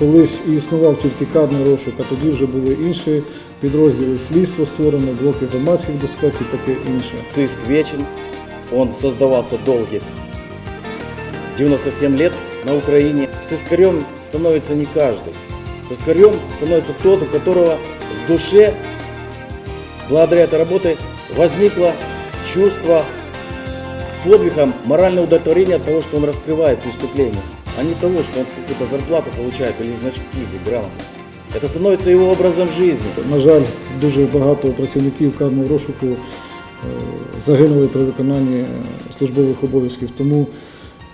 Колись і існував тільки карний розшук, а тоді вже були інші підрозділи слідство створено, блоки громадських безпеки, таке інше. Сыск вечен, он создавался долгих 97 лет на Украине. Сыскарем становится не каждый. Сыскарем становится тот, у которого в душе, благодаря этой работе, возникло чувство подвигом, моральное удовлетворение от того, что он раскрывает преступление, а не того, что он какую-то зарплату получает или значки, или грамоты. Это становится его образом жизни. На жаль, дуже багато працівників карного розшуку е, загинули при виконанні е, службових обов'язків. Тому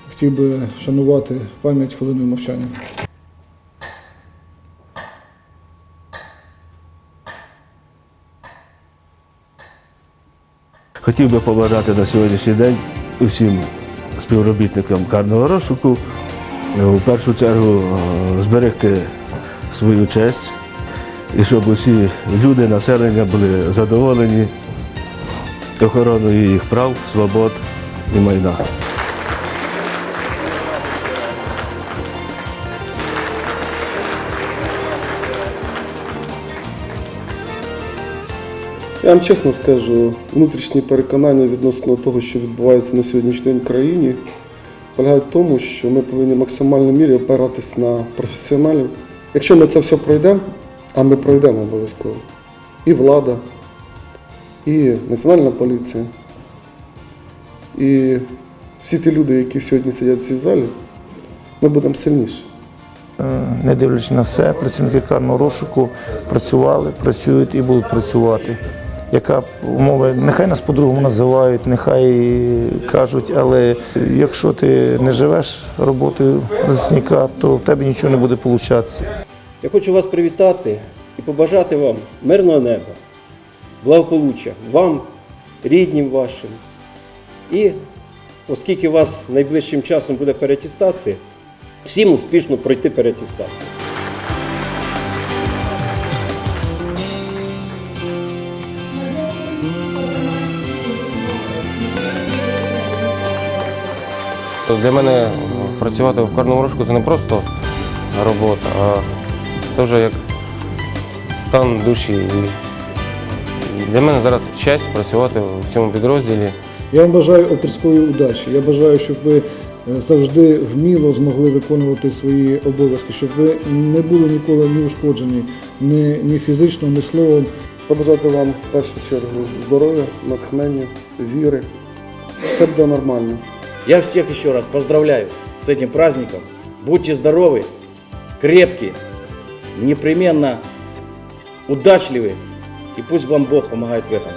хотів би вшанувати пам'ять хвилиною мовчання. Хотів би побажати на сьогоднішній день усім співробітникам карного розшуку в першу чергу е, зберегти свою честь і щоб усі люди, населення були задоволені охороною їх прав, свобод і майна. Я вам чесно скажу, внутрішні переконання відносно того, що відбувається на сьогоднішній день в країні, полягають в тому, що ми повинні в максимальній мірі опиратись на професіоналів. Якщо ми це все пройдемо, а ми пройдемо обов'язково, і влада, і Національна поліція, і всі ті люди, які сьогодні сидять в цій залі, ми будемо сильніші. Е, не дивлячись на все, працівники карного розшуку працювали, працюють і будуть працювати. Яка б умова, нехай нас по-другому називають, нехай кажуть, але якщо ти не живеш роботою захисника, то в тебе нічого не буде получатися. Я хочу вас привітати і побажати вам мирного неба, благополуччя вам, ріднім вашим. І оскільки вас найближчим часом буде перетестація, всім успішно пройти перетестацію. Для мене працювати в карному розшуку це не просто робота, а це вже як стан душі. І для мене зараз честь працювати в цьому підрозділі. Я вам бажаю оперської удачі. Я бажаю, щоб ви е, завжди вміло змогли виконувати свої обов'язки, щоб ви не були ніколи ні ушкоджені ні, ні фізично, ні словом. Побажати вам в першу чергу здоров'я, натхнення, віри. Все буде нормально. Я всех еще раз поздравляю с этим праздником. Будьте здоровы, крепкие, непременно удачливы. И пусть вам Бог помогает в этом.